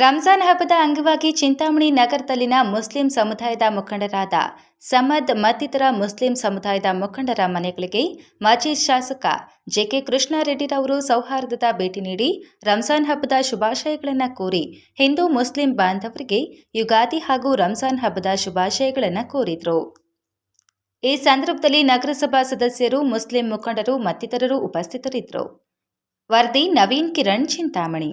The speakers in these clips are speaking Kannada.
ರಂಜಾನ್ ಹಬ್ಬದ ಅಂಗವಾಗಿ ಚಿಂತಾಮಣಿ ನಗರದಲ್ಲಿನ ಮುಸ್ಲಿಂ ಸಮುದಾಯದ ಮುಖಂಡರಾದ ಸಮದ್ ಮತ್ತಿತರ ಮುಸ್ಲಿಂ ಸಮುದಾಯದ ಮುಖಂಡರ ಮನೆಗಳಿಗೆ ಮಾಜಿ ಶಾಸಕ ಜೆಕೆ ಕೃಷ್ಣಾರೆಡ್ಡಿರವರು ಸೌಹಾರ್ದದ ಭೇಟಿ ನೀಡಿ ರಂಜಾನ್ ಹಬ್ಬದ ಶುಭಾಶಯಗಳನ್ನು ಕೋರಿ ಹಿಂದೂ ಮುಸ್ಲಿಂ ಬಾಂಧವರಿಗೆ ಯುಗಾದಿ ಹಾಗೂ ರಂಜಾನ್ ಹಬ್ಬದ ಶುಭಾಶಯಗಳನ್ನು ಕೋರಿದರು. ಈ ಸಂದರ್ಭದಲ್ಲಿ ನಗರಸಭಾ ಸದಸ್ಯರು, ಮುಸ್ಲಿಂ ಮುಖಂಡರು ಮತ್ತಿತರರು ಉಪಸ್ಥಿತರಿದ್ದರು. ವರದಿ ನವೀನ್ ಕಿರಣ್ ಚಿಂತಾಮಣಿ.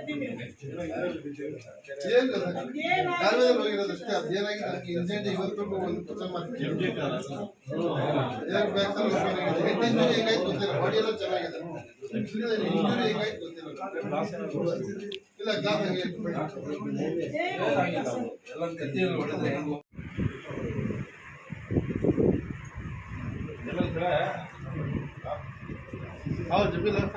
ಇದ್ದೀನಿ ಹೋಗಿರೋದಷ್ಟೇ ನನಗೆ ಒಂದು ಚೆನ್ನಾಗಿದೆ ಇಂಜುರಿ ಇಲ್ಲ ಹೌದು ಬಿಲ್ ಅರ್ಥ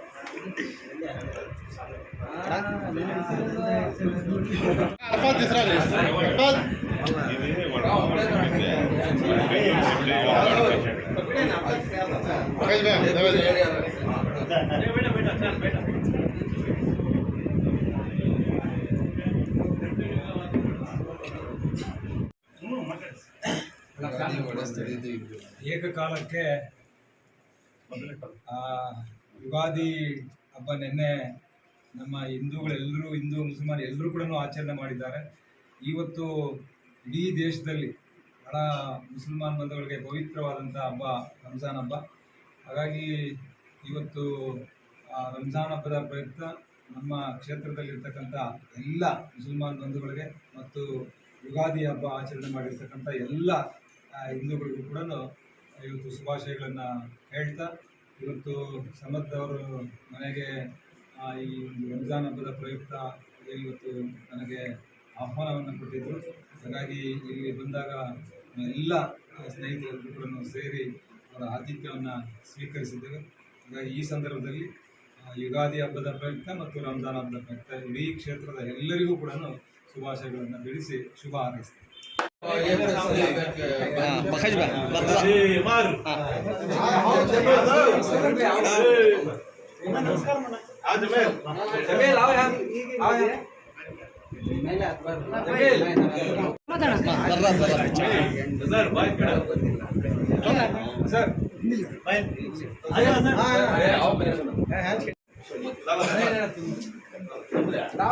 तिसरा लिस्ट ಏಕಕಾಲಕ್ಕೆ ಯುಗಾದಿ ಹಬ್ಬ ನಿನ್ನೆ ನಮ್ಮ ಹಿಂದೂಗಳೆಲ್ಲರೂ, ಹಿಂದೂ ಮುಸಲ್ಮಾನ್ ಎಲ್ಲರೂ ಕೂಡ ಆಚರಣೆ ಮಾಡಿದ್ದಾರೆ. ಇವತ್ತು ಇಡೀ ದೇಶದಲ್ಲಿ ಬಹಳ ಮುಸಲ್ಮಾನ್ ಬಂಧುಗಳಿಗೆ ಪವಿತ್ರವಾದಂಥ ಹಬ್ಬ, ರಂಜಾನ್ ಹಬ್ಬ. ಹಾಗಾಗಿ ಇವತ್ತು ರಂಜಾನ್ ಹಬ್ಬದ ಪ್ರಯುಕ್ತ ನಮ್ಮ ಕ್ಷೇತ್ರದಲ್ಲಿರ್ತಕ್ಕಂಥ ಎಲ್ಲ ಮುಸಲ್ಮಾನ್ ಬಂಧುಗಳಿಗೆ ಮತ್ತು ಯುಗಾದಿ ಹಬ್ಬ ಆಚರಣೆ ಮಾಡಿರ್ತಕ್ಕಂಥ ಎಲ್ಲ ಹಿಂದೂಗಳಿಗೂ ಕೂಡ ಇವತ್ತು ಶುಭಾಶಯಗಳನ್ನು ಹೇಳ್ತಾ ಇವತ್ತು ಅವರು ನನಗೆ ಈ ರಂಜಾನ್ ಹಬ್ಬದ ಪ್ರಯುಕ್ತ ಇವತ್ತು ನನಗೆ ಆಹ್ವಾನವನ್ನು ಕೊಟ್ಟಿದ್ದರು ಹಾಗಾಗಿ ಇಲ್ಲಿ ಬಂದಾಗ ಎಲ್ಲ ಸ್ನೇಹಿತರನ್ನು ಸೇರಿ ಅವರ ಆತಿಥ್ಯವನ್ನು ಸ್ವೀಕರಿಸಿದ್ದೇವೆ. ಹಾಗಾಗಿ ಈ ಸಂದರ್ಭದಲ್ಲಿ ಯುಗಾದಿ ಹಬ್ಬದ ಪ್ರಯುಕ್ತ ಮತ್ತು ರಂಜಾನ್ ಹಬ್ಬದ ಪ್ರಯುಕ್ತ ಇಡೀ ಕ್ಷೇತ್ರದ ಎಲ್ಲರಿಗೂ ಕೂಡ ಶುಭಾಶಯಗಳನ್ನು ತಿಳಿಸಿ ಶುಭ بخجبه لحظه جميل هاو يا هاو يا جميل سر بايك كده سر بايك أيوه سر لا لا لا لا.